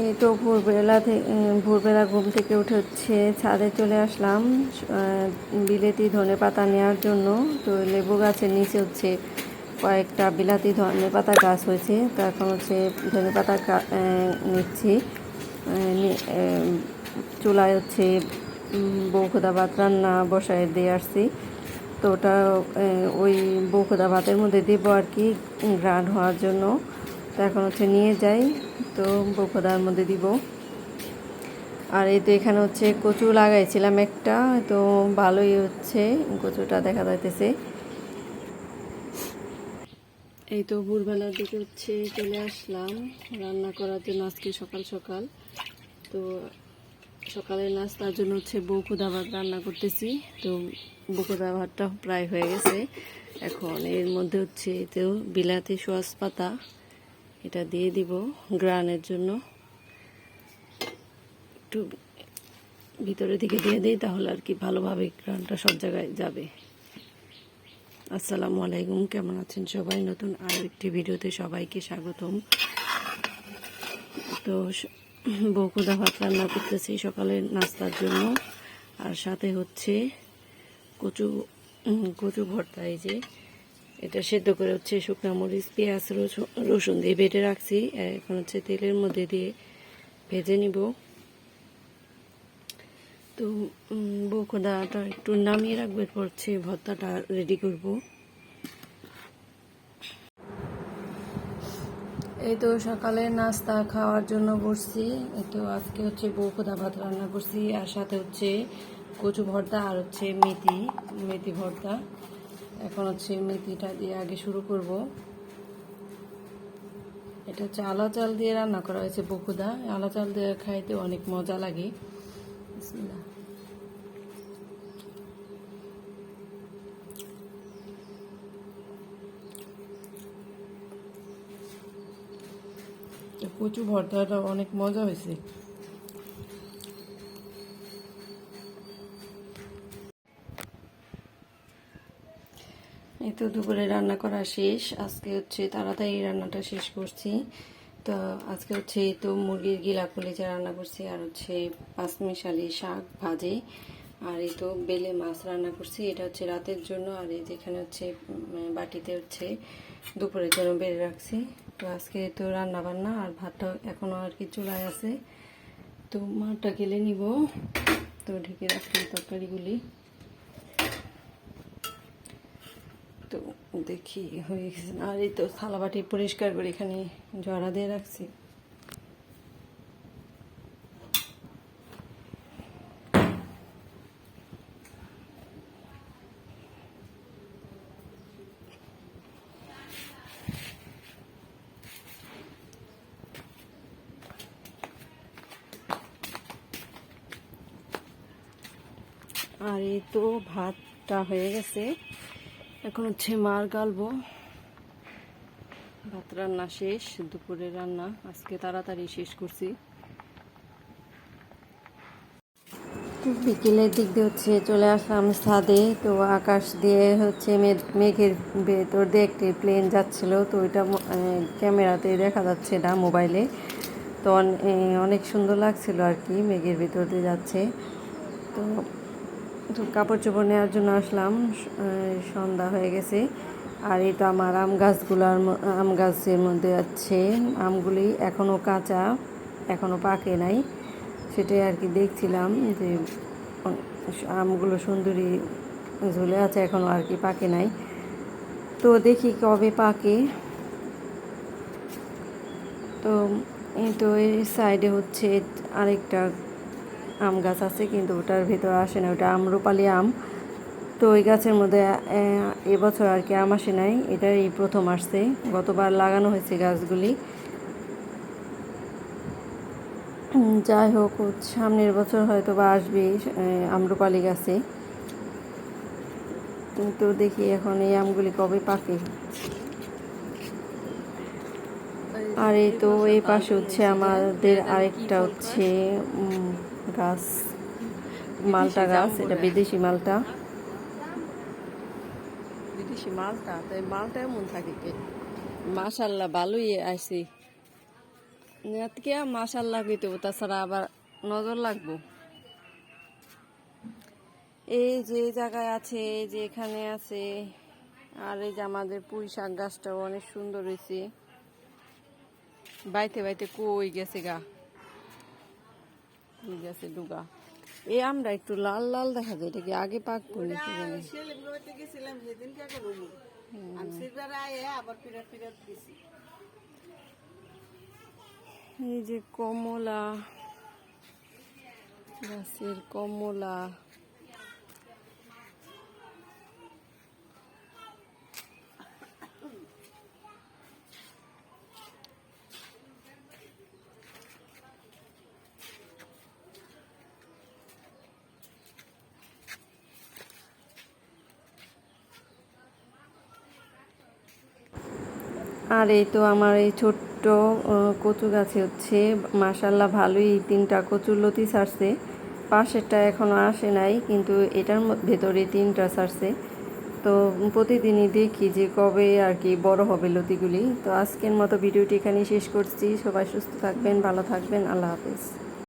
এই তো ভোরবেলা ভোরবেলা ঘুম থেকে উঠে হচ্ছে, ছাদে চলে আসলাম বিলেতি ধনে পাতা নেওয়ার জন্য। তো লেবু গাছের নিচে হচ্ছে কয়েকটা বিলাতি ধনে পাতা গাছ হয়েছে, তো এখন হচ্ছে ধনে পাতা নিচ্ছি। চুলায় হচ্ছে বৌখোদা ভাত রান্না বসায় দিয়ে আসছি। তো ওটা ওই বৌখোদা ভাতের মধ্যে দেবো আর কি গ্রান হওয়ার জন্য। তো এখন হচ্ছে নিয়ে যাই। তো বৌখোদার মধ্যে দিব। আর এই তো এখানে হচ্ছে কচু লাগাইছিলাম একটা। তো ভালোই হচ্ছে, কচুটা দেখা যাইতেছে। এই তো ভোরবেলার দিকে হচ্ছে চলে আসলাম। রান্না করার জন্য আজকে সকাল সকাল। তো সকালের নাস্তার জন্য হচ্ছে বৌখুদা ভাত রান্না করতেছি। তো বৌখুদা ভাতটা প্রায় হয়ে গেছে। এখন এর মধ্যে হচ্ছে তো বিলাতি সোয়াস পাতা। এটা দিয়ে দিব গ্রানের জন্য। একটু ভিতরের দিকে দিয়ে দিই তাহলে আর কি ভালোভাবে গ্রানটা সব জায়গায় যাবে। আসসালামু আলাইকুম, কেমন আছেন সবাই? নতুন আর একটি ভিডিওতে সবাইকে স্বাগতম। তো বউকুদা ভাত রান্না করতেছি সকালের নাস্তার জন্য। আর সাথে হচ্ছে কচু কচু ভর্তা এই যে। এটা সেদ্ধ করে হচ্ছে শুকনো মরিচ, পেঁয়াজ রসুন দিয়ে বেটে রাখছি। এখন হচ্ছে তেলের মধ্যে দিয়ে ভেজে নিব। তো বউকোদাটা একটু নামিয়ে রাখবে, এরপর হচ্ছে ভর্তাটা রেডি করব। এই তো সকালে নাস্তা খাওয়ার জন্য বসছি। এই তো আজকে হচ্ছে বউকোদা ভাত রান্না করছি, আর সাথে হচ্ছে কচু ভর্তা আর হচ্ছে মেথি মেথি ভর্তা। এখন হচ্ছে মেথিটা দিয়ে আগে শুরু করব। এটা হচ্ছে আলা চাল দিয়ে রান্না করা হয়েছে বকুদা। আলা চাল দিয়ে খাইতে অনেক মজা লাগে। তো কচু ভর্তাটা অনেক মজা হয়েছে। এই তো দুপুরে রান্না করা শেষ। আজকে হচ্ছে তাড়াতাড়ি রান্নাটা শেষ করছি। তো আজকে হচ্ছে এই তো মুরগির গিলা কলিজা রান্না করছি, আর হচ্ছে পাঁচমিশালি শাক ভাজি। আর এই তো বেলে মাছ রান্না করছি, এটা হচ্ছে রাতের জন্য। আর এই যেখানে হচ্ছে বাটিতে হচ্ছে দুপুরের জন্য বেড়ে রাখছি। তো আজকে তো রান্না বান্না আর ভাতটা এখনও আর কি চুলায় আছে। তো মাঠটা গেলে নিব। তো ঢেকে রাখছি তরকারিগুলি। তো দেখি হয়ে গেছে। আর এই তো থালা বাটি পরিষ্কার করে এখানে জড়া দিয়ে রাখছি। আর এই তো ভাতটা হয়ে গেছে। এখন হচ্ছে মার গালবো। ভাত রান্না শেষ, দুপুরের রান্না। আজকে তাড়াতাড়ি শেষ করছি। বিকেলের দিক দিয়ে হচ্ছে চলে আসলাম ছাদে। তো আকাশ দিয়ে হচ্ছে মেঘের ভেতর দিয়ে একটি প্লেন যাচ্ছিল। তো ওইটা ক্যামেরাতে দেখা যাচ্ছে না মোবাইলে। তো অনেক সুন্দর লাগছিল আর কি, মেঘের ভেতর দিয়ে যাচ্ছে। তো তো কাপড় চোপড় নেওয়ার জন্য আসলাম সন্ধ্যা হয়ে গেছে। আর এই তো আমার আম গাছগুলোর আম গাছের মধ্যে আছে। আমগুলি এখনও কাঁচা এখনও পাকে নাই। সেটাই আর কি দেখছিলাম যে আমগুলো সুন্দরী ঝুলে আছে এখনও আর কি পাকে নাই। তো দেখি কবে পাকে। তো এই তো এই সাইডে হচ্ছে আরেকটা আম গাছ আছে, কিন্তু ওটার ভিতর আসে না, ওটা আম্রপালি আম। তো ওই গাছের মধ্যে এবছর আর কি আম আসে নাই এটা এই প্রথম আসছে। গতবার লাগানো হয়েছে গাছগুলি। যাই হোক, সামনের বছর হয়তো বা আসবে আম্রপালি গাছে। তো দেখি এখন এই আমগুলি কবে পাকে। আর এই তো, এই পাশে হচ্ছে আমাদের আরেকটা হচ্ছে গাছ। মালটা গাছ এটা বিদেশি মালটা। বিদেশি মালটা তাই মালটা এমন থাকে কে? মাশাল্লাহ ভালোই আইছি। আজকে মাসাল লাগবে তাছাড়া আবার নজর লাগবো। এই যে জায়গায় আছে এই যে এখানে আছে আর এই যে আমাদের পুঁই শাক গাছটাও অনেক সুন্দর হয়েছে বাইতে বাইতে কই গেছে গা? কই আছে ডুগা। এই আমরা একটু লাল লাল দেখা যায় এটা কি আগে পাক জানি গেছিলাম আবার এই যে কমলা গাছের কমলা। আর এই তো আমার এই ছোট্ট কচু গাছে হচ্ছে। মাসাল্লাহ ভালোই তিনটা কচুর লতি সারছে। পাশেরটা এখনও আসে নাই, কিন্তু এটার ভেতরে তিনটা সারছে। তো প্রতিদিনই দেখি যে কবে আর কি বড় হবে লতিগুলি। তো আজকের মতো ভিডিওটি এখানেই শেষ করছি। সবাই সুস্থ থাকবেন, ভালো থাকবেন। আল্লাহ হাফেজ।